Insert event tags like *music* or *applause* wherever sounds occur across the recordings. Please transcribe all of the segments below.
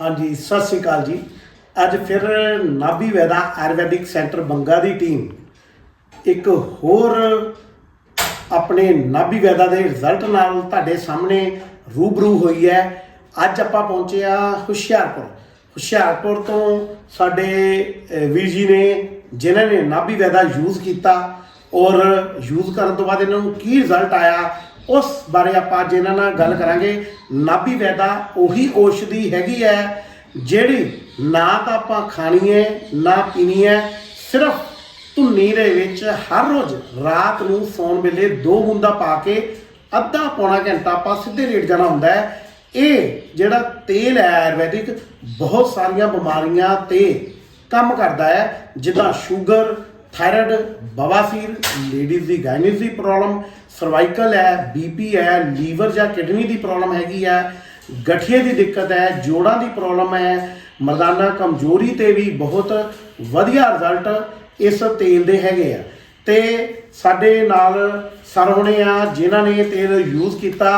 ਹਾਂਜੀ, ਸਤਿ ਸ੍ਰੀ ਅਕਾਲ ਜੀ। ਅੱਜ ਫਿਰ ਨਾਭੀ ਵੈਦਾ ਆਯੁਰਵੈਦਿਕ ਸੈਂਟਰ ਬੰਗਾ ਦੀ ਟੀਮ ਇੱਕ ਹੋਰ ਆਪਣੇ ਨਾਭੀ ਵੈਦਾ ਦੇ ਰਿਜ਼ਲਟ ਨਾਲ ਤੁਹਾਡੇ ਸਾਹਮਣੇ ਰੂਬਰੂ ਹੋਈ ਹੈ। ਅੱਜ ਆਪਾਂ ਪਹੁੰਚੇ ਆ ਹੁਸ਼ਿਆਰਪੁਰ। ਹੁਸ਼ਿਆਰਪੁਰ ਤੋਂ ਸਾਡੇ ਵੀਰ ਜੀ ਨੇ, ਜਿਨ੍ਹਾਂ ਨੇ ਨਾਭੀ ਵੈਦਾ ਯੂਜ਼ ਕੀਤਾ ਔਰ ਯੂਜ਼ ਕਰਨ ਤੋਂ ਬਾਅਦ ਇਹਨਾਂ ਨੂੰ ਕੀ ਰਿਜ਼ਲਟ ਆਇਆ ਉਸ ਬਾਰੇ ਆਪਾਂ ਅੱਜ ਇਹਨਾਂ ਨਾਲ ਗੱਲ ਕਰਾਂਗੇ। ਨਾਭੀ ਵੈਦਾ ਉਹੀ ਔਸ਼ਧੀ ਹੈਗੀ ਹੈ, ਜਿਹੜੀ ਨਾ ਤਾਂ ਆਪਾਂ ਖਾਣੀ ਹੈ, ਨਾ ਪੀਣੀ ਹੈ, ਸਿਰਫ ਧੁੰਨੀ ਦੇ ਵਿੱਚ ਹਰ ਰੋਜ਼ ਰਾਤ ਨੂੰ ਸੌਣ ਵੇਲੇ ਦੋ ਬੂੰਦਾਂ ਪਾ ਕੇ ਅੱਧਾ ਪੌਣਾ ਘੰਟਾ ਆਪਾਂ ਸਿੱਧੇ ਲੇਟ ਜਾਣਾ ਹੁੰਦਾ ਹੈ। ਇਹ ਜਿਹੜਾ ਤੇਲ ਹੈ ਆਯੁਰਵੈਦਿਕ, ਬਹੁਤ ਸਾਰੀਆਂ ਬਿਮਾਰੀਆਂ ਤੇ ਕੰਮ ਕਰਦਾ ਹੈ, ਜਿੱਦਾਂ ਸ਼ੂਗਰ, ਥਾਇਰਾਇਡ, ਬਵਾਸੀਰ, ਲੇਡੀਜ਼ ਦੀ ਗਾਇਨਿਸ ਦੀ ਪ੍ਰੋਬਲਮ ਸਰਵਾਈਕਲ ਹੈ ਬੀਪੀ ਹੈ ਲੀਵਰ ਜਾਂ ਕਿਡਨੀ ਦੀ ਪ੍ਰੋਬਲਮ ਹੈਗੀ ਹੈ ਗਠੀਏ ਦੀ ਦਿੱਕਤ ਹੈ ਜੋੜਾਂ ਦੀ ਪ੍ਰੋਬਲਮ ਹੈ ਮਰਦਾਨਾ ਕਮਜ਼ੋਰੀ ਤੇ ਵੀ ਬਹੁਤ ਵਧੀਆ ਰਿਜ਼ਲਟ ਇਸ ਤੇਲ ਦੇ ਹੈਗੇ ਆ। ਤੇ ਸਾਡੇ ਨਾਲ ਸਰ ਹੋਣੇ ਆ ਜਿਨ੍ਹਾਂ ਨੇ ਇਹ ਤੇਲ ਯੂਜ਼ ਕੀਤਾ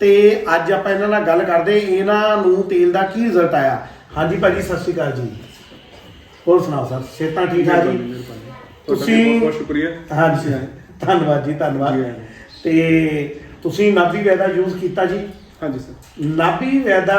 ਤੇ ਅੱਜ ਆਪਾਂ ਇਹਨਾਂ ਨਾਲ ਗੱਲ ਕਰਦੇ ਇਹਨਾਂ ਨੂੰ ਤੇਲ ਦਾ ਕੀ ਰਿਜ਼ਲਟ ਆਇਆ? ਹਾਂਜੀ ਭਾਜੀ ਸਤਿ ਸ਼੍ਰੀ ਅਕਾਲ ਜੀ। ਹੋਰ ਸੁਣਾਓ ਸਰ ਸਿਹਤਾਂ ਠੀਕ ਠਾਕ ਜੀ? ਤੁਸੀਂ ਬਹੁਤ ਸ਼ੁਕਰੀਆ। ਹਾਂਜੀ ਧੰਨਵਾਦ ਜੀ ਧੰਨਵਾਦ। ਤੇ ਤੁਸੀਂ ਨਾਭੀ ਵੈਦਾ ਯੂਜ਼ ਕੀਤਾ ਜੀ? ਹਾਂਜੀ ਸਰ ਨਾਭੀ ਵੈਦਾ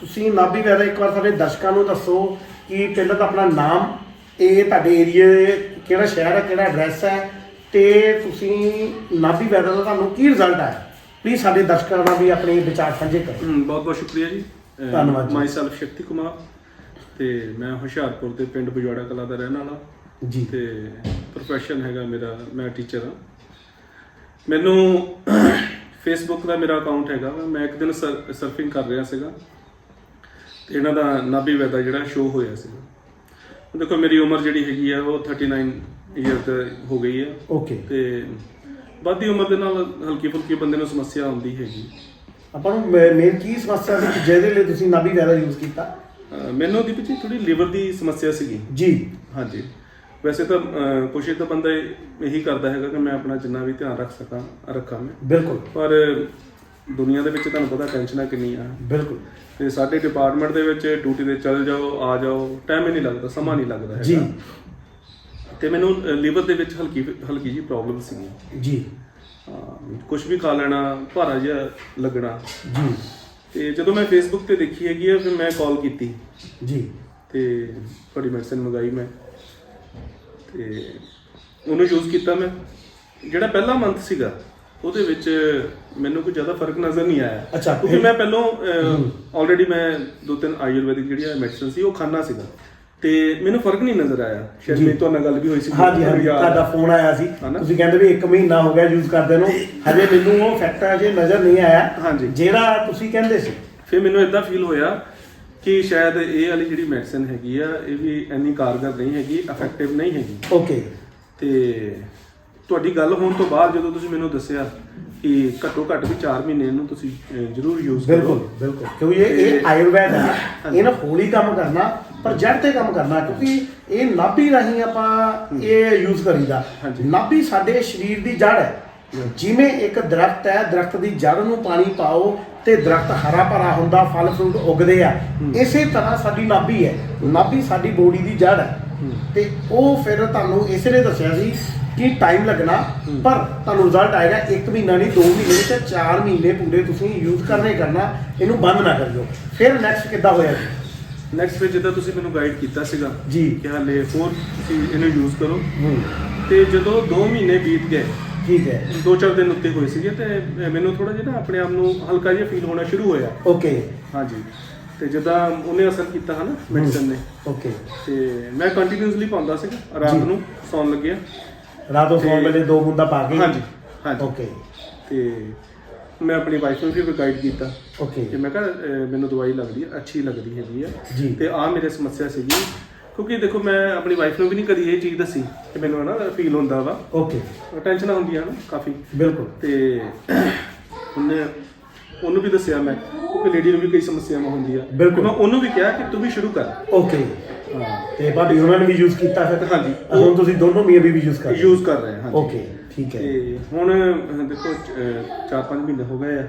ਤੁਸੀਂ ਨਾਭੀ ਵੈਦਾ ਇੱਕ ਵਾਰ ਸਾਡੇ ਦਰਸ਼ਕਾਂ ਨੂੰ ਦੱਸੋ ਕਿ ਪਹਿਲਾਂ ਤਾਂ ਆਪਣਾ ਨਾਮ ਇਹ ਤੁਹਾਡੇ ਏਰੀਏ ਕਿਹੜਾ ਸ਼ਹਿਰ ਹੈ ਕਿਹੜਾ ਐਡਰੈਸ ਹੈ ਤੇ ਤੁਸੀਂ ਨਾਭੀ ਵੈਦਾ ਦਾ ਤੁਹਾਨੂੰ ਕੀ ਰਿਜ਼ਲਟ ਆਇਆ? ਪਲੀਜ਼ ਸਾਡੇ ਦਰਸ਼ਕਾਂ ਨਾਲ ਵੀ ਆਪਣੇ ਵਿਚਾਰ ਸਾਂਝੇ ਕਰੋ। ਬਹੁਤ ਬਹੁਤ ਸ਼ੁਕਰੀਆ ਜੀ। ਧੰਨਵਾਦ ਜੀ। ਮਾਈ ਸੈਲਫ ਸ਼ਕਤੀ ਕੁਮਾਰ ਤੇ ਮੈਂ ਹੁਸ਼ਿਆਰਪੁਰ ਦੇ ਪਿੰਡ ਬਜਵਾੜਾ ਕਲਾ ਦਾ ਰਹਿਣ ਵਾਲਾ। ਜੀ। ਤੇ ਪ੍ਰੋਫੈਸ਼ਨ ਹੈਗਾ ਮੇਰਾ ਮੈਂ ਟੀਚਰ ਹਾਂ। ਮੈਨੂੰ ਫੇਸਬੁੱਕ ਦਾ ਮੇਰਾ ਅਕਾਊਂਟ ਹੈਗਾ। ਮੈਂ ਇੱਕ ਦਿਨ ਸਰਫਿੰਗ ਕਰ ਰਿਹਾ ਸੀਗਾ। ਤੇ ਇਹਨਾਂ ਦਾ ਨਾਭੀ ਵੈਦਾ ਜਿਹੜਾ ਸ਼ੋਅ ਹੋਇਆ ਸੀਗਾ। ਦੇਖੋ ਮੇਰੀ ਉਮਰ ਜਿਹੜੀ ਹੈਗੀ ਆ ਉਹ 39 ਇਅਰ ਤੇ ਹੋ ਗਈ ਆ। ਓਕੇ ਤੇ ਵੱਧਦੀ ਉਮਰ ਦੇ ਨਾਲ ਹਲਕੀ ਫੁਲਕੀ ਬੰਦੇ ਨੂੰ ਸਮੱਸਿਆ ਆਉਂਦੀ ਹੈਗੀ। ਆਪਾਂ ਨੂੰ ਮੇਨ ਕੀ ਸਮੱਸਿਆ ਸੀ? ਜਿਹਦੇ ਲਈ ਤੁਸੀਂ ਨਾਭੀ ਵੈਦਾ ਯੂਜ਼ ਕੀਤਾ? ਮੈਨੂੰ ਦੀ ਪਿੱਛੇ ਥੋੜੀ ਲਿਵਰ ਦੀ ਸਮੱਸਿਆ ਸੀਗੀ। ਜੀ। ਹਾਂਜੀ। ਵੈਸੇ ਤਾਂ ਅਹ ਕੋਸ਼ਿਸ਼ ਤਾਂ ਬੰਦਾ ਇਹ- ਇਹੀ ਕਰਦਾ ਹੈਗਾ ਕਿ ਮੈਂ ਆਪਣਾ ਜਿੰਨਾ ਵੀ ਧਿਆਨ ਰੱਖ ਸਕਾਂ ਰੱਖਾਂ ਮੈਂ। ਬਿਲਕੁਲ। ਪਰ ਦੁਨੀਆ ਦੇ ਵਿੱਚ ਤੁਹਾਨੂੰ ਪਤਾ ਟੈਨਸ਼ਨਾਂ ਕਿੰਨੀਆਂ ਬਿਲਕੁਲ। ਤੇ ਸਾਡੇ ਡਿਪਾਰਟਮੈਂਟ ਦੇ ਵਿੱਚ ਡਿਊਟੀ ਤੇ ਚੱਲ ਜਾਓ ਆ ਜਾਓ ਟਾਈਮ ਹੀ ਨਹੀਂ ਲੱਗਦਾ ਸਮਾਂ ਨਹੀਂ ਲੱਗਦਾ ਜੀ। ਹੈਗਾ ਤੇ ਮੈਨੂੰ ਲੀਵਰ ਦੇ ਵਿੱਚ ਹਲਕੀ ਹਲਕੀ ਜੀ ਪ੍ਰੋਬਲਮ ਸੀਗੀ। ਜੀ। ਕੁਝ ਵੀ ਖਾ ਲੈਣਾ ਭਾਰਾ ਜਿਹਾ ਲੱਗਣਾ। ਜੀ। ਤੇ ਜਦੋਂ ਮੈਂ ਫੇਸਬੁੱਕ ਤੇ ਦੇਖੀ ਹੈਗੀ ਆ ਫਿਰ ਮੈਂ ਕਾਲ ਕੀਤੀ। ਜੀ। ਤੇ ਤੁਹਾਡੀ ਮੈਡੀਸਿਨ ਮੰਗਾਈ ਮੈਂ। ਤੇ ਉਹਨੂੰ ਯੂਜ਼ ਕੀਤਾ ਮੈਂ। ਜਿਹੜਾ ਪਹਿਲਾ ਮੰਥ ਸੀਗਾ ਉਹਦੇ ਵਿੱਚ ਮੈਨੂੰ ਕੋਈ ਜ਼ਿਆਦਾ ਫ਼ਰਕ ਨਜ਼ਰ ਨਹੀਂ ਆਇਆ। ਅੱਛਾ, ਕਿਉਂਕਿ ਮੈਂ ਪਹਿਲਾਂ ਆਲਰੇਡੀ ਮੈਂ ਦੋ ਤਿੰਨ ਆਯੁਰਵੈਦਿਕ ਜਿਹੜੀ ਮੈਡੀਸਿਨ ਸੀ ਉਹ ਖਾਣਾ ਸੀਗਾ। ਤੇ ਮੈਨੂੰ ਫ਼ਰਕ ਨਹੀਂ ਨਜ਼ਰ ਆਇਆ। ਸ਼ਾਇਦ। ਮੇਰੀ ਤੁਹਾਡੇ ਨਾਲ ਗੱਲ ਵੀ ਹੋਈ ਸੀ ਹਾਂਜੀ ਹਾਂਜੀ ਤੁਹਾਡਾ। ਫੋਨ ਆਇਆ ਸੀ? ਤੁਸੀਂ ਕਹਿੰਦੇ ਵੀ 1 ਮਹੀਨਾ ਹੋ ਗਿਆ ਯੂਜ਼ ਕਰਦੇ ਨੂੰ। ਹਜੇ ਮੈਨੂੰ ਉਹ ਫੈਕਟ ਅਜੇ ਨਜ਼ਰ ਨਹੀਂ ਆਇਆ। ਹਾਂਜੀ। ਜਿਹੜਾ ਤੁਸੀਂ ਕਹਿੰਦੇ ਸੀ। ਫਿਰ ਮੈਨੂੰ ਇਦਾਂ ਫੀਲ ਹੋਇਆ ਕਿ ਸ਼ਾਇਦ ਇਹ ਵਾਲੀ ਜਿਹੜੀ ਮੈਡੀਸਿਨ ਹੈਗੀ ਆ ਇਹ ਵੀ ਇੰਨੀ ਕਾਰਗਰ ਨਹੀਂ ਹੈਗੀ ਇਫੈਕਟਿਵ ਨਹੀਂ ਹੈਗੀ। ਓਕੇ ਤੇ ਤੁਹਾਡੀ ਗੱਲ ਹੋਣ ਤੋਂ ਬਾਅਦ ਜਦੋਂ ਤੁਸੀਂ ਮੈਨੂੰ ਦੱਸਿਆ ਕਿ ਘੱਟੋ ਘੱਟ ਵੀ 4 ਮਹੀਨੇ ਇਹਨੂੰ ਤੁਸੀਂ ਅਹ, ਜ਼ਰੂਰ ਯੂਜ਼ ਬਿਲਕੁਲ ਕਰੋ। ਬਿਲਕੁਲ ਕਿਉਂਕਿ ਇਹ ਇਹ ਆਯੁਰਵੈਦ ਹੈ ਇਹ ਨਾ ਹੋਲੀ ਕੰਮ ਕਰਨਾ ਪਰ ਜੜ ਤੇ ਕੰਮ ਕਰਨਾ ਕਿਉਂਕਿ ਇਹ ਨਾਭੀ ਰਾਹੀਂ ਆਪਾਂ ਇਹ ਯੂਜ਼ ਕਰੀਦਾ। ਹਾਂਜੀ। ਨਾਭੀ ਸਾਡੇ ਸਰੀਰ ਦੀ ਜੜ ਹੈ। ਜਿਵੇਂ ਇੱਕ ਦਰਖਤ ਹੈ ਦਰਖਤ ਦੀ ਜੜ ਨੂੰ ਪਾਣੀ ਪਾਓ ਤੇ ਦਰਖਤ ਹਰਾ ਭਰਾ ਹੁੰਦਾ ਫਲ ਫਰੂਟ ਉਗਦੇ ਆ। ਇਸੇ ਤਰ੍ਹਾਂ ਸਾਡੀ ਨਾਭੀ ਹੈ। ਨਾਭੀ ਸਾਡੀ ਬੋਡੀ ਦੀ ਜੜ ਹੈ। ਤੇ ਉਹ ਫਿਰ ਤੁਹਾਨੂੰ ਇਸੇ ਨੇ ਦੱਸਿਆ ਸੀ ਕਿ ਟਾਈਮ ਲੱਗਣਾ ਪਰ ਤੁਹਾਨੂੰ ਰਿਜ਼ਲਟ ਆਏਗਾ 1 ਮਹੀਨਾ ਨਹੀਂ 2 ਮਹੀਨੇ ਤੇ 4 ਮਹੀਨੇ ਪੂਰੇ ਤੁਸੀਂ ਯੂਜ਼ ਕਰਨਾ ਕਰਨਾ ਇਹਨੂੰ ਬੰਦ ਨਾ ਕਰਿਓ। ਫਿਰ ਨੈਕਸਟ ਕਿੱਦਾਂ ਹੋਇਆ ਜੀ? ਨੈਕਸਟ ਵਿੱਚ ਜਿੱਦਾਂ ਤੁਸੀਂ ਮੈਨੂੰ ਗਾਈਡ ਕੀਤਾ ਸੀਗਾ ਜੀ। ਕਿ ਹਾਲੇ ਹੋਰ ਤੁਸੀਂ ਇਹਨੂੰ ਯੂਜ਼ ਕਰੋ। ਤੇ ਜਦੋਂ 2 ਮਹੀਨੇ ਬੀਤ ਗਏ ਠੀਕ ਹੈ। ਦੋ ਚਾਰ ਦਿਨ ਉੱਤੇ ਹੋਏ ਸੀਗੇ ਤੇ ਮੈਨੂੰ ਥੋੜਾ ਜਿਹਾ ਨਾ ਆਪਣੇ ਆਪ ਨੂੰ ਹਲਕਾ ਜਿਹਾ ਫੀਲ ਹੋਣਾ ਸ਼ੁਰੂ ਹੋਇਆ। ਓਕੇ। ਹਾਂਜੀ। ਤੇ ਜਿੱਦਾਂ ਉਹਨੇ ਅਸਰ ਕੀਤਾ ਹਨਾ ਮੈਡੀਸਨ ਨੇ। ਓਕੇ। ਤੇ ਮੈਂ ਕੰਟੀਨਿਊਸਲੀ ਪਾਉਂਦਾ ਸੀਗਾ ਰਾਤ। ਨੂੰ ਸੌਣ ਲੱਗਿਆ। ਰਾਤੋਂ ਸੌਣ ਤੇ- ਵੇਲੇ ਦੋ ਬੂੰਦਾਂ ਪਾ ਕੇ। ਹਾਂਜੀ ਹਾਂਜੀ। ਓਕੇ। ਤੇ ਮੈਂ ਆਪਣੀ ਵਾਈਫ ਨੂੰ ਵੀ ਗਾਈਡ ਕੀਤਾ। ਓਕੇ। ਕਿ ਮੈਂ ਕਿਹਾ ਮੈਨੂੰ ਦਵਾਈ ਲੱਗਦੀ ਹੈ ਅੱਛੀ ਲੱਗਦੀ ਹੈਗੀ ਜੀ। ਤੇ ਆ ਮੇਰੇ ਸਮੱਸਿਆ ਸੀਗੀ ਕਿਉਂਕਿ ਦੇਖੋ ਮੈਂ ਆਪਣੀ ਵਾਈਫ ਨੂੰ ਵੀ ਨਹੀਂ ਕਦੀ ਇਹ ਚੀਜ਼ ਦੱਸੀ ਕਿ ਮੈਨੂੰ ਨਾ ਫੀਲ ਹੁੰਦਾ ਵਾ। ਓਕੇ ਟੈਨਸ਼ਨਾਂ ਹੁੰਦੀਆਂ ਨਾ ਕਾਫੀ। ਬਿਲਕੁਲ। ਤੇ ਉਹਨੇ ਉਹਨੂੰ ਵੀ ਦੱਸਿਆ ਮੈਂ ਕਿਉਂਕਿ ਲੇਡੀ ਨੂੰ ਵੀ ਕਈ ਸਮੱਸਿਆਵਾਂ ਹੁੰਦੀਆਂ। ਬਿਲਕੁਲ। ਮੈਂ ਉਹਨੂੰ ਵੀ ਕਿਹਾ ਕਿ ਤੂੰ ਵੀ ਸ਼ੁਰੂ ਕਰ। ਓਕੇ ਹਾਂ। ਤੇ ਭਾਬੀ ਉਹਨਾਂ ਨੇ ਵੀ ਯੂਜ਼ ਕੀਤਾ ਫਿਰ? ਹਾਂਜੀ। ਹੁਣ ਤੁਸੀਂ ਦੋਨੋਂ ਮੀਆਂ ਬੀਵੀ ਯੂਜ਼ ਕਰ ਰਹੇ ਹੋ। ਯੂਜ਼ ਕਰ ਰਹੇ ਹਾਂ ਹਾਂਜੀ। ਓਕੇ ਠੀਕ ਹੈ। ਤੇ ਹੁਣ ਅਹ, ਦੇਖੋ 4-5 ਮਹੀਨੇ ਹੋ ਗਏ ਆ।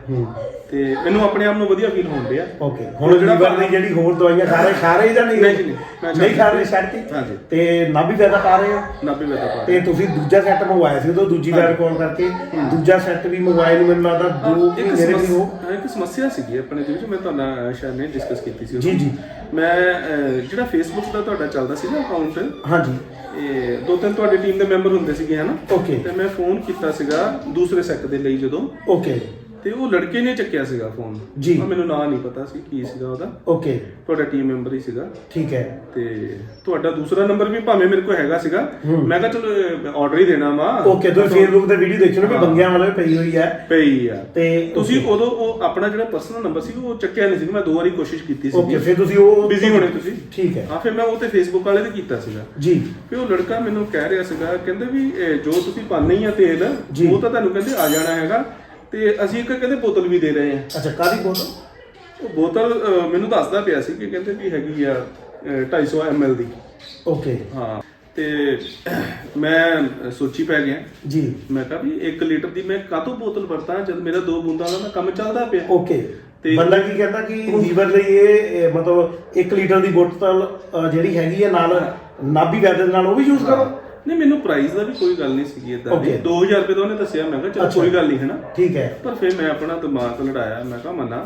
ਤੇ ਮੈਨੂੰ ਆਪਣੇ ਆਪ ਨੂੰ ਵਧੀਆ ਫੀਲ ਹੋਣ ਡਿਆ। ਓਕੇ ਹੁਣ ਜਿਹੜਾ ਲੀਵਰ ਦੀ ਜਿਹੜੀ ਹੋਰ ਦਵਾਈਆਂ ਖਾ ਰਹੇ ਖਾ ਰਹੇ ਜਾਂ ਨਹੀਂ? ਨਹੀਂ ਨਹੀਂ। ਮੈਂ ਨਹੀਂ ਖਾ ਰਹੇ ਛੱਡ ਛੱਡਤੀ ਹਾਂਜੀ। ਤੇ ਨਾਭੀ ਵੈਦਾ ਖਾ ਰਹੇ ਹੋ? ਨਾਭੇ ਵੇਦਾ ਪਾ ਤੇ ਤੁਸੀਂ ਦੂਜਾ ਸੈੱਟ ਮੰਗਵਾਇਆ ਸੀ ਉਦੋਂ ਦੂਜੀ ਵਾਰ ਕਾਲ ਕਰਕੇ। ਦੂਜਾ ਸੈੱਟ ਵੀ ਮੰਗਵਾਏ ਨੂੰ ਮੈਨੂੰ ਲੱਗਦਾ ਦੋ ਇੱਕ ਮਹੀਨੇ ਵੀ ਹੋ। ਸਮੱਸਿਆ ਇੱਕ ਸਮੱਸਿਆ ਸੀਗੀ ਆਪਣੇ ਦੇ ਵਿੱਚ ਮੈਂ ਅਹ, ਸ਼ਾਇਦ ਨੇ ਡਿਸਕਸ ਕੀਤੀ ਸੀ ਜੀ। ਜੀ। ਮੈਂ ਅਹ, ਜਿਹੜਾ ਫੇਸਬੁੱਕ ਦਾ ਤੁਹਾਡਾ ਚੱਲਦਾ ਸੀ ਨਾ ਅਕਾਊਂਟ ਹਾਂਜੀ। ਇਹ ਦੋ ਤਿੰਨ ਤੁਹਾਡੀ ਟੀਮ ਦੇ ਮੈਂਬਰ ਹੁੰਦੇ ਸੀਗੇ ਹਨਾ? ਓਕੇ ਤੇ ਮੈਂ ਫੋਨ ਕੀਤਾ ਸੀਗਾ ਦੂਸਰੇ ਸੈੱਟ ਦੇ ਲਈ ਜਦੋਂ। ਓਕੇ ਤੇ ਉਹ ਲੜਕੇ ਨੇ ਚੱਕਿਆ ਸੀਗਾ ਫੋਨ ਜੀ। ਉਹ ਮੈਨੂੰ ਨਾਂ ਨਹੀਂ ਪਤਾ ਸੀ ਕੀ ਸੀਗਾ ਉਹਦਾ। ਓਕੇ। ਤੁਹਾਡਾ ਟੀਮ ਮੈਂਬਰ ਹੀ ਸੀਗਾ। ਠੀਕ ਹੈ। ਤੇ ਤੁਹਾਡਾ ਦੂਸਰਾ ਨੰਬਰ ਵੀ ਭਾਵੇਂ ਮੇਰੇ ਕੋਲ ਹੈਗਾ ਸੀਗਾ। ਮੈਂ ਕਿਹਾ ਚਲੋ ਆਰਡਰ ਹੀ ਦੇਣਾ ਵਾ। ਓਕੇ ਤੁਸੀਂ ਫੇਸਬੁੱਕ ਤੇ ਵੀਡੀਓ ਦੇਖੋ ਨਾ ਕਿ ਹਾਂ। ਬੰਗਿਆਂ ਵਾਲੇ ਪਈ ਹੋਈ ਹੈ। ਪਈ ਆ। ਤੇ ਤੁਸੀਂ ਉਦੋਂ ਉਹ ਆਪਣਾ ਜਿਹੜਾ ਪਰਸਨਲ ਨੰਬਰ ਸੀ ਉਹ ਚੱਕਿਆ ਨਹੀਂ ਸੀ। ਮੈਂ ਦੋ ਵਾਰੀ ਕੋਸ਼ਿਸ਼ ਕੀਤੀ ਸੀ। ਓਕੇ ਫਿਰ ਤੁਸੀਂ ਉਹ ਬਿਜ਼ੀ ਹੋਣੇ ਤੁਸੀਂ। ਠੀਕ ਹੈ। ਹਾਂ ਫਿਰ ਮੈਂ ਉਹ ਤੇ ਫੇਸਬੁੱਕ ਵਾਲੇ ਤੇ ਕੀਤਾ ਸੀਗਾ। ਜੀ। ਫਿਰ ਉਹ ਲੜਕਾ ਮੈਨੂੰ ਕਹਿ ਰਿਹਾ ਸੀਗਾ ਕਹਿੰਦੇ ਵੀ ਇਹ ਜੋ ਤੁਸੀਂ ਪਾਣੇ ਹੀ ਆ ਤੇਲ। ਉਹ ਤਾਂ ਤੁਹਾਨੂੰ ਕਹਿੰਦੇ ਆ ਜਾਣਾ ਹੈਗਾ। ਤੇ ਅਸੀਂ ਇੱਕ ਕਹਿੰਦੇ ਬੋਤਲ ਵੀ ਦੇ ਰਹੇ ਹਾਂ। ਅੱਛਾ ਕਾਦੀ ਬੋਤਲ? ਉਹ ਬੋਤਲ ਅਹ, ਮੈਨੂੰ ਦੱਸਦਾ ਪਿਆ ਸੀ ਕਿ ਕਹਿੰਦੇ ਵੀ ਹੈਗੀ ਆ ਅਹ, 250 ml ਦੀ। ਓਕੇ। ਹਾਂ ਤੇ ਮੈਂ ਸੋਚੀ ਪੈ ਗਿਆ। ਜੀ। ਮੈਂ ਕਿਹਾ ਵੀ 1 ਲੀਟਰ ਦੀ ਮੈਂ ਕਾਹਤੋਂ ਬੋਤਲ ਵਰਤਾਂ ਜਦ ਮੇਰਾ ਦੋ ਬੂੰਦਾਂ ਦਾ ਕੰਮ ਚੱਲਦਾ ਪਿਆ। ਓਕੇ। ਤੇ- ਬੰਦਾ ਕੀ ਕਹਿੰਦਾ ਕਿ ਲੀਵਰ ਲਈ ਇਹ ਇਹ ਮਤਲਬ 1 ਲੀਟਰ ਦੀ ਬੋਤਲ ਅ, ਜਿਹੜੀ ਹੈਗੀ ਹੈ ਨਾਲ ਨਾਭੀ ਵੈਦ ਦੇ ਨਾਲ ਉਹ ਵੀ ਯੂਜ਼ ਕਰੋ। ਨਹੀਂ ਮੈਨੂੰ ਪ੍ਰਾਈਸ ਦਾ ਵੀ ਕੋਈ ਗੱਲ ਨਹੀਂ ਸੀਗੀ ਇਦਾਂ ਦੀ। Okay. 2000 ਰੁਪਏ ਤਾਂ ਉਹਨੇ ਦੱਸਿਆ ਮੈਂ ਕਿਹਾ ਚਲ ਅੱਛਾ। ਕੋਈ ਗੱਲ ਨਹੀਂ ਹੈ ਨਾ ਠੀਕ ਹੈ। ਪਰ ਫਿਰ ਮੈਂ ਆਪਣਾ ਦਿਮਾਗ ਲੜਾਇਆ ਮੈਂ ਕਿਹਾ ਮੰਨਾ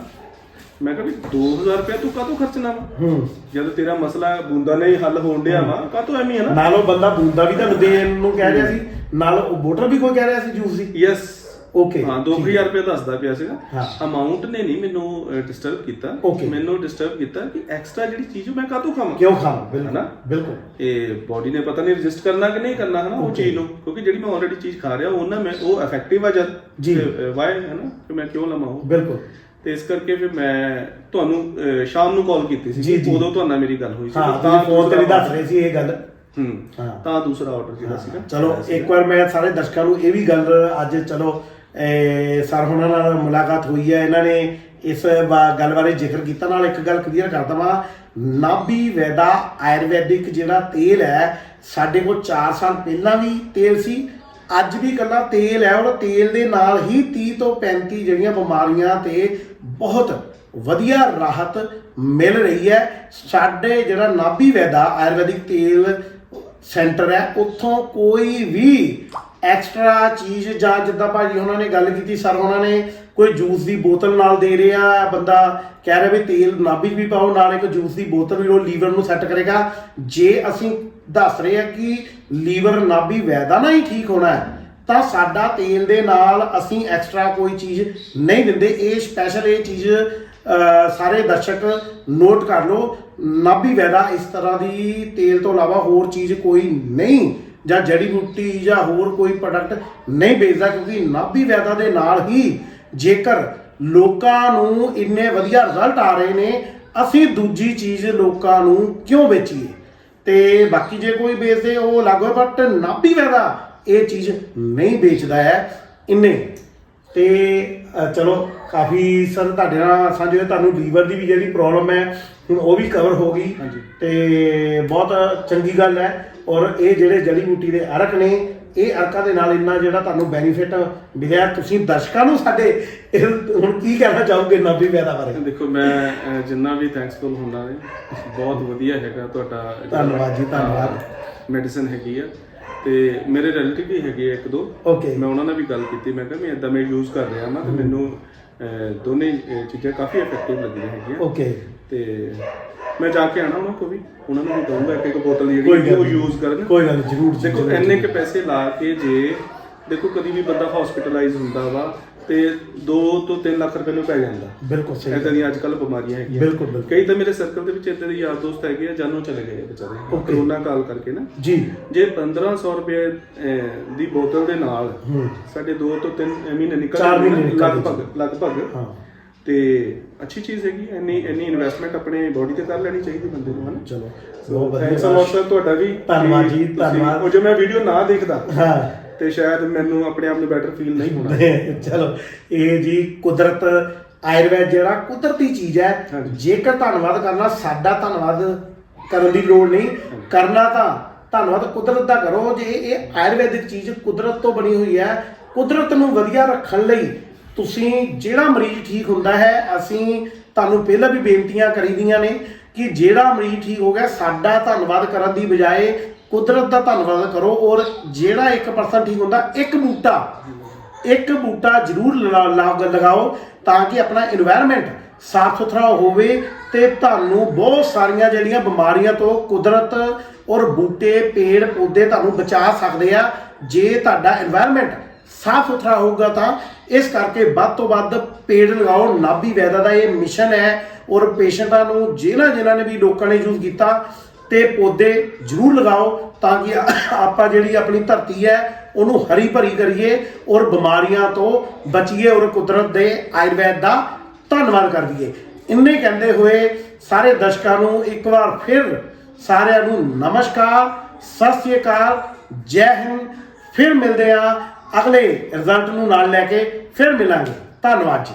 ਮੈਂ ਕਿਹਾ ਵੀ 2000 ਰੁਪਏ ਤੂੰ ਕਾਹਤੋਂ ਖਰਚਣਾ ਵਾ? ਹੂੰ। ਜਦ ਤੇਰਾ ਮਸਲਾ ਬੂੰਦਾ ਨਹੀਂ ਹੱਲ ਹੋਣ ਡਿਆ ਵਾ ਕਾਹਤੋਂ ਐਵੇਂ ਹੈ ਨਾ? ਨਾਲ ਉਹ ਬੰਦਾ ਬੂੰਦਾ ਵੀ ਤੁਹਾਨੂੰ ਦੇਣ ਨੂੰ ਕਹਿ ਰਿਹਾ ਸੀ ਨਾਲ ਉਹ ਬੋਤਲ ਵੀ ਕੋਈ ਕਹਿ ਰਿਹਾ ਸੀ ਜੂਸ ਦੀ। ਯੈਸ ਓਕੇ ਹਾਂ 2000 ਰੁਪਏ ਦੱਸਦਾ ਪਿਆ ਸੀਗਾ। ਅਮਾਉਂਟ ਨੇ ਨਹੀਂ ਮੈਨੂੰ ਡਿਸਟਰਬ ਕੀਤਾ. ਮੈਨੂੰ ਡਿਸਟਰਬ ਕੀਤਾ ਕਿ ਐਕਸਟਰਾ ਜਿਹੜੀ ਚੀਜ਼ ਮੈਂ ਕਾਹਤੋਂ ਖਾਵਾਂ ਕਿਉਂ ਖਾਣਾ ਬਿਲਕੁਲ? ਬਿਲਕੁਲ ਇਹ ਬਾਡੀ ਨੇ ਪਤਾ ਨਹੀਂ ਰਜਿਸਟ ਕਰਨਾ ਕਿ ਨਹੀਂ ਕਰਨਾ ਹਨਾ ਉਹ. ਚੀਜ਼ ਨੂੰ ਕਿਉਂਕਿ ਜਿਹੜੀ ਮੈਂ ਆਲਰੇਡੀ ਚੀਜ਼ ਖਾ ਰਿਹਾ ਉਹ ਨਾ ਮੈਂ ਉਹ ਇਫੈਕਟਿਵ ਆ ਜਦ ਜੀ। ਵਾਈ ਹਨਾ ਕਿ ਮੈਂ ਕਿਉਂ ਲਵਾਂ ਉਹ ਬਿਲਕੁਲ ਤੇ ਇਸ ਕਰਕੇ ਫਿਰ ਮੈਂ ਤੁਹਾਨੂੰ ਸ਼ਾਮ ਨੂੰ ਕਾਲ ਕੀਤੀ ਸੀ। ਉਦੋਂ ਤੁਹਾਨੂੰ ਮੇਰੀ ਗੱਲ ਹੋਈ ਸੀ ਤਾਂ ਫੋਨ ਤੇ ਦੱਸ ਰਹੇ ਸੀ ਇਹ ਗੱਲ ਹੂੰ। ਤਾਂ ਦੂਸਰਾ ਆਰਡਰ ਜਿਹੜਾ ਸੀਗਾ ਚਲੋ। ਇੱਕ ਵਾਰ ਮੈਂ ਸਾਰੇ ਦਰਸ਼ਕਾਂ ਨੂੰ ਇਹ ਵੀ ਗੱਲ ਅੱਜ ਚਲੋ ਸਰ ਹੁਣਾਂ ਨਾਲ ਮੁਲਾਕਾਤ ਹੋਈ ਹੈ। ਇਹਨਾਂ ਨੇ ਇਸ ਬਾ- ਗੱਲ ਬਾਰੇ ਜ਼ਿਕਰ ਕੀਤਾ। ਨਾਲ ਇੱਕ ਗੱਲ ਕਲੀਅਰ ਕਰ ਦਵਾਂ। ਨਾਭੀ ਵੈਦਾ ਆਯੁਰਵੈਦਿਕ ਜਿਹੜਾ ਤੇਲ ਹੈ, ਸਾਡੇ ਕੋਲ 4 ਸਾਲ ਪਹਿਲਾਂ ਵੀ ਤੇਲ ਸੀ। ਅੱਜ ਵੀ ਕੱਲਾ ਤੇਲ ਹੈ। ਔਰ ਤੇਲ ਦੇ ਨਾਲ ਹੀ 30 ਤੋਂ 35 ਜਿਹੜੀਆਂ ਬਿਮਾਰੀਆਂ ਤੇ ਬਹੁਤ ਵਧੀਆ ਰਾਹਤ ਮਿਲ ਰਹੀ ਹੈ। ਸਾਡੇ ਜਿਹੜਾ ਨਾਭੀ ਵੈਦਾ ਆਯੁਰਵੈਦਿਕ ਤੇਲ ਸੈਂਟਰ ਹੈ, ਉੱਥੋਂ ਕੋਈ ਵੀ ਐਕਸਟਰਾ ਚੀਜ਼ ਜਾਂ ਜਿੱਦਾਂ ਭਾਜੀ ਉਹਨਾਂ ਨੇ ਗੱਲ ਕੀਤੀ, ਸਰ ਉਹਨਾਂ ਨੇ ਕੋਈ ਜੂਸ ਦੀ ਬੋਤਲ ਨਾਲ ਦੇ ਰਿਹਾ ਬੰਦਾ ਕਹਿ ਰਿਹਾ ਵੀ ਤੇਲ ਨਾਭੀ ਵੀ ਪਾਓ, ਨਾਲ ਇੱਕ ਜੂਸ ਦੀ ਬੋਤਲ ਵੀ ਉਹ ਲੀਵਰ ਨੂੰ ਸੈੱਟ ਕਰੇਗਾ। ਜੇ ਅਸੀਂ ਦੱਸ ਰਹੇ ਹਾਂ ਕਿ ਲੀਵਰ ਨਾਭੀ ਵੈਦਾ ਨਾਲ ਹੀ ਠੀਕ ਹੋਣਾ ਹੈ, ਤਾਂ ਸਾਡਾ ਤੇਲ ਦੇ ਨਾਲ ਅਸੀਂ ਐਕਸਟਰਾ ਕੋਈ ਚੀਜ਼ ਨਹੀਂ ਦਿੰਦੇ। ਇਹ ਸਪੈਸ਼ਲ ਇਹ ਚੀਜ਼ ਸਾਰੇ ਦਰਸ਼ਕ ਨੋਟ ਕਰ ਲਓ। ਨਾਭੀ ਵੈਦਾ ਇਸ ਤਰ੍ਹਾਂ ਦੀ ਤੇਲ ਤੋਂ ਇਲਾਵਾ ਹੋਰ ਚੀਜ਼ ਕੋਈ ਨਹੀਂ। ਜਾਂ ਜੜੀ ਬੂਟੀ ਜਾਂ ਹੋਰ ਕੋਈ ਪ੍ਰੋਡਕਟ ਨਹੀਂ ਵੇਚਦਾ, ਕਿਉਂਕਿ ਨਾਭੀ ਵੈਦਾ ਦੇ ਨਾਲ ਹੀ ਜੇਕਰ ਲੋਕਾਂ ਨੂੰ ਇੰਨੇ ਵਧੀਆ ਰਿਜ਼ਲਟ ਆ ਰਹੇ ਨੇ, ਅਸੀਂ ਦੂਜੀ ਚੀਜ਼ ਲੋਕਾਂ ਨੂੰ ਕਿਉਂ ਵੇਚੀਏ? ਤੇ ਬਾਕੀ ਜੇ ਕੋਈ ਵੇਚਦੇ, ਉਹ ਅਲੱਗ ਹੈ ਬਟ ਨਾਭੀ ਵੈਦਾ ਇਹ ਚੀਜ਼ ਨਹੀਂ ਵੇਚਦਾ ਹੈ। ਇੰਨੇ ਤੇ ਅ, ਚਲੋ ਕਾਫੀ ਸਰ ਤੁਹਾਡੇ ਨਾਲ ਸਾਂਝੇ ਹੋਏ ਤੁਹਾਨੂੰ ਲੀਵਰ ਦੀ ਵੀ ਜਿਹੜੀ ਪ੍ਰੋਬਲਮ ਹੈ ਹੁਣ ਉਹ ਵੀ ਕਵਰ ਹੋ ਗਈ ਹਾਂਜੀ। ਤੇ ਬਹੁਤ ਚੰਗੀ ਗੱਲ ਹੈ ਔਰ ਇਹ ਜਿਹੜੇ ਜੜੀ ਬੂਟੀ ਦੇ ਅਰਕ ਨੇ ਇਹ ਅਰਕਾਂ ਦੇ ਨਾਲ ਇੰਨਾ ਜਿਹੜਾ ਤੁਹਾਨੂੰ ਬੈਨੀਫਿਟ ਮਿਲਿਆ ਤੁਸੀਂ ਦਰਸ਼ਕਾਂ ਨੂੰ ਸਾਡੇ ਇਹ ਹੁਣ ਕੀ ਕਹਿਣਾ ਚਾਹੋਗੇ ਨਾਭੀ ਵੈਦਾ ਬਾਰੇ ਦੇਖੋ ਮੈਂ ਅਹ, ਜਿੰਨਾ ਵੀ ਥੈਂਕਸਫੁਲ ਹੁੰਦਾ ਨੇ ਬਹੁਤ ਵਧੀਆ ਹੈਗਾ ਤੁਹਾਡਾ ਧੰਨਵਾਦ ਜੀ, ਧੰਨਵਾਦ। ਮੈਡੀਸਨ ਹੈਗੀ ਆ ਤੇ ਮੇਰੇ ਰਿਲੇਟਿਵ ਵੀ ਹੈਗੇ ਆ ਇੱਕ ਦੋ। ਓਕੇ ਮੈਂ ਉਹਨਾਂ ਨਾਲ ਵੀ ਗੱਲ ਕੀਤੀ ਮੈਂ ਕਿਹਾ ਮੈਂ ਇਦਾਂ ਮੈਂ ਯੂਜ਼ ਕਰ ਰਿਹਾ ਹਾਂ ਤੇ ਮੈਨੂੰ ਅਹ, ਦੋਨੇ ਅਹ, ਚੀਜ਼ਾਂ ਕਾਫੀ ਇਫੈਕਟਿਵ ਲੱਗੀਆਂ ਹੈਗੀਆਂ। ਓਕੇ ਤੇ ਮੈਂ ਜਾ ਕੇ ਆਣਾ ਉਹਨਾਂ ਕੋਲ ਵੀ ਉਹਨਾਂ ਨੂੰ ਵੀ ਕਹੂੰਗਾ ਕਿ ਇੱਕ ਬੋਤਲ ਜਿਹੜੀ ਉਹ। ਯੂਜ਼ ਕਰਨ। ਕੋਈ ਗੱਲ ਨਹੀਂ, ਜ਼ਰੂਰ ਦੇਖੋ ਜ਼ਰੂਰ। ਇੰਨੇ ਕੇ ਪੈਸੇ ਲਾ ਕੇ ਜੇ ਦੇਖੋ ਕਦੀ ਵੀ ਬੰਦਾ ਹਸਪੀਟਲਾਈਜ਼ ਹੁੰਦਾ ਵਾ ਤੇ 2 ਤੋਂ 3 ਲੱਖ ਰੁਪਏ ਨੂੰ ਪੈ ਜਾਂਦਾ। ਬਿਲਕੁਲ ਸਹੀ ਇਦਾਂ ਦੀਆਂ ਅੱਜ ਕੱਲ ਬਿਮਾਰੀਆਂ ਹੈਗੀਆਂ। ਬਿਲਕੁਲ, ਬਿਲਕੁਲ। ਕਈ ਤਾਂ ਮੇਰੇ ਸਰਕਲ ਦੇ ਵਿੱਚ ਇਦਾਂ ਦੇ ਯਾਰ ਦੋਸਤ ਹੈਗੇ ਆ ਜਾਨੋਂ ਚਲੇ ਗਏ ਵਿਚਾਰੇ. ਕਰੋਨਾ ਕਾਲ ਕਰਕੇ ਨਾ। ਜੀ। ਜੇ 1500 ਰੁਪਏ ਦੀ ਬੋਤਲ ਦੇ ਨਾਲ ਸਾਡੇ 2 ਤੋਂ 3 ਮਹੀਨੇ ਨਿਕਲ ਲਗਭਗ ਲਗਭਗ। ਹਾਂ। ਤੇ ਅੱਛੀ ਚੀਜ਼ ਹੈਗੀ ਇੰਨੀ ਇੰਨੀ ਇਨਵੈਸਟਮੈਂਟ ਆਪਣੇ ਬੋਡੀ ਤੇ ਕਰ ਲੈਣੀ ਚਾਹੀਦੀ ਬੰਦੇ ਨੂੰ ਹਨਾ? ਚਲੋ ਬਹੁਤ ਥੈਂਕਸ ਵਧੀਆ ਸਰ ਤੁਹਾਡਾ ਵੀ। ਧੰਨਵਾਦ ਜੀ, ਧੰਨਵਾਦ। ਉਹ ਜੇ ਮੈਂ ਵੀਡੀਓ ਨਾ ਦੇਖਦਾ ਹਾਂ। ਤੇ ਸ਼ਾਇਦ ਮੈਨੂੰ ਆਪਣੇ ਆਪ ਨੂੰ ਬੈਟਰ ਫੀਲ ਨਹੀਂ ਹੋਣਾ। *laughs* ਚਲੋ ਇਹ ਜੀ ਕੁਦਰਤ ਆਯੁਰਵੈਦ ਜਿਹੜਾ ਕੁਦਰਤੀ ਚੀਜ਼ ਹੈ। ਜੇਕਰ ਧੰਨਵਾਦ ਕਰਨਾ ਸਾਡਾ ਧੰਨਵਾਦ ਕਰਨ ਦੀ ਲੋੜ ਨਹੀਂ। ਕਰਨਾ ਤਾਂ ਧੰਨਵਾਦ ਕੁਦਰਤ ਦਾ ਕਰੋ। ਜੇ ਇਹ ਆਯੁਰਵੈਦਿਕ ਚੀਜ਼ ਕੁਦਰਤ ਤੋਂ ਬਣੀ ਹੋਈ ਹੈ ਕੁਦਰਤ ਨੂੰ ਵਧੀਆ ਰੱਖਣ ਲਈ ਤੁਸੀਂ ਜਿਹੜਾ ਮਰੀਜ਼ ਠੀਕ ਹੁੰਦਾ ਹੈ ਅਸੀਂ ਤੁਹਾਨੂੰ ਪਹਿਲਾਂ ਵੀ ਬੇਨਤੀਆਂ ਕਰੀਦੀਆਂ ਨੇ ਕਿ ਜਿਹੜਾ ਮਰੀਜ਼ ਠੀਕ ਹੋ ਗਿਆ ਸਾਡਾ ਧੰਨਵਾਦ ਕਰਨ ਦੀ ਬਜਾਏ ਕੁਦਰਤ ਦਾ ਧੰਨਵਾਦ ਕਰੋ ਔਰ ਜਿਹੜਾ ਇੱਕ ਪਰਸਨ ਠੀਕ ਹੁੰਦਾ, ਇੱਕ ਬੂਟਾ ਇੱਕ ਬੂਟਾ ਜ਼ਰੂਰ ਲਗਾਓ ਤਾਂ ਕਿ ਆਪਣਾ এনवायरमेंट ਸਾਫ਼ ਸੁਥਰਾ ਹੋਵੇ ਤੇ ਤੁਹਾਨੂੰ ਬਹੁਤ ਸਾਰੀਆਂ ਜਿਹੜੀਆਂ ਬਿਮਾਰੀਆਂ ਤੋਂ ਕੁਦਰਤ ਔਰ ਬੂਟੇ, ਪੇੜ, ਪੌਦੇ ਤੁਹਾਨੂੰ ਬਚਾ ਸਕਦੇ ਆ। ਜੇ ਤੁਹਾਡਾ এনवायरमेंट ਸਾਫ਼ ਸੁਥਰਾ ਹੋਊਗਾ ਤਾਂ ਇਸ ਕਰਕੇ ਵੱਧ ਤੋਂ ਵੱਧ ਪੇੜ ਲਗਾਓ। ਨਾਭੀ ਵੈਦਾ ਦਾ ਇਹ ਮਿਸ਼ਨ ਹੈ ਔਰ ਪੇਸ਼ੈਂਟਾਂ ਨੂੰ ਜਿਹਨਾਂ ਜਿਹਨਾਂ ਨੇ ਵੀ ਲੋਕਾਂ ਨੇ ਯੂਜ਼ ਕੀਤਾ ਤੇ ਪੌਦੇ ਜ਼ਰੂਰ ਲਗਾਓ ਤਾਂ ਕਿ ਆਪਾਂ ਜਿਹੜੀ ਆਪਣੀ ਧਰਤੀ ਹੈ, ਉਹਨੂੰ ਹਰੀ ਭਰੀ ਕਰੀਏ ਔਰ ਬਿਮਾਰੀਆਂ ਤੋਂ ਬਚੀਏ ਔਰ ਕੁਦਰਤ ਦੇ ਆਯੁਰਵੈਦ ਦਾ ਧੰਨਵਾਦ ਕਰ ਇੰਨੇ ਕਹਿੰਦੇ ਹੋਏ ਸਾਰੇ ਦਰਸ਼ਕਾਂ ਨੂੰ ਇੱਕ ਵਾਰ ਫਿਰ ਸਾਰਿਆਂ ਨੂੰ ਨਮਸਕਾਰ, ਸਤਿ ਸ੍ਰੀ ਅਕਾਲ, ਜੈ ਹਿੰਦ। ਫਿਰ ਮਿਲਦੇ ਆ ਅਗਲੇ ਰਿਜ਼ਲਟ ਨੂੰ ਨਾਲ ਲੈ ਕੇ ਫਿਰ ਮਿਲਾਂਗੇ। ਧੰਨਵਾਦ ਜੀ।